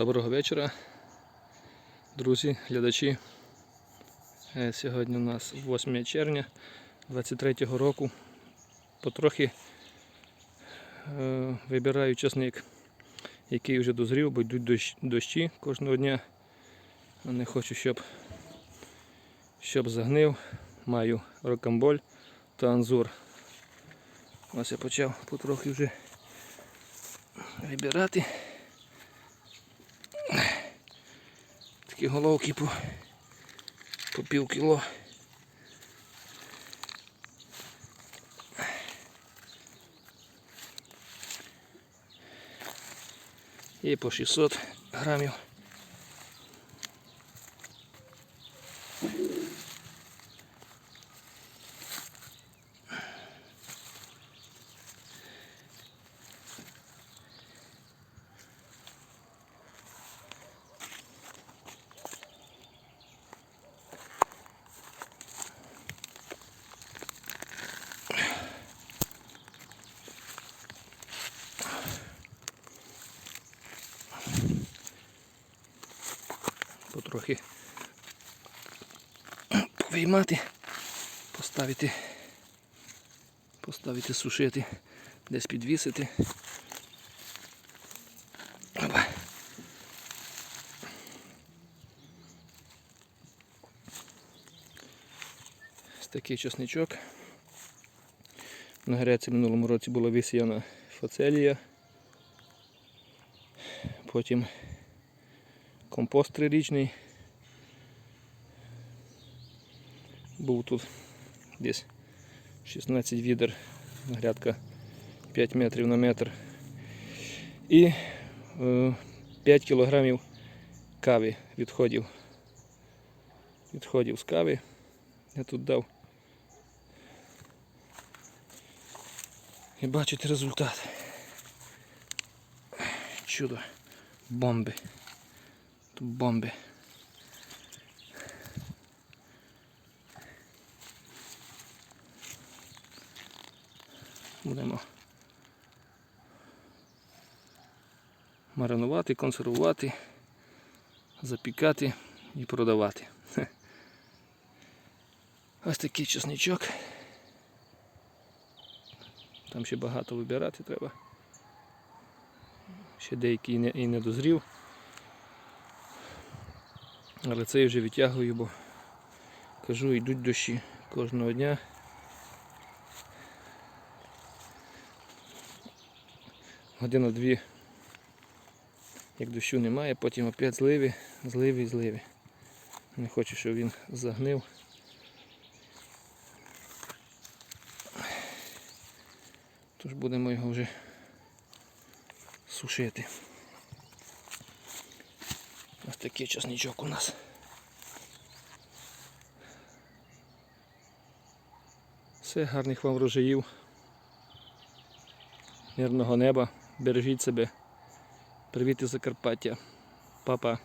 Доброго вечора, друзі, глядачі. Е, Сьогодні у нас 8 червня 23-го року. Потрохи е, вибираю часник, який вже дозрів, бо йдуть дощ- дощі кожного дня. Не хочу, щоб, щоб загнив. Маю рокамболь та анзур. Ось я почав потрохи вже вибирати. Такі головки по, по пів кіло. І по 600 грамів. Потрохи повиймати, поставити, поставити сушити, десь підвісити. Такий чесничок. На греці минулому році була висіяна фацелія. Потім компост трирічний. Був тут десь 16 відер, грядка 5 метрів на метр. І е, 5 кілограмів кави відходів. Відходів з кави. Я тут дав. І бачите результат. Чудо. Бомби. Тут бомби. Будемо маринувати, консервувати, запікати і продавати. Ось такий чесничок. Там ще багато вибирати треба. Ще деякий і не дозрів. Але це я вже відтягую, бо кажу, йдуть дощі кожного дня. Година-дві, як дощу немає, потім опять зливи, зливи і зливи. Не хочу, щоб він загнив. Тож будемо його вже сушити. Ось такий часничок у нас. Все, гарних вам врожаїв. Мирного неба. Бережіть себе. Привіт із Закарпаття. Па-па.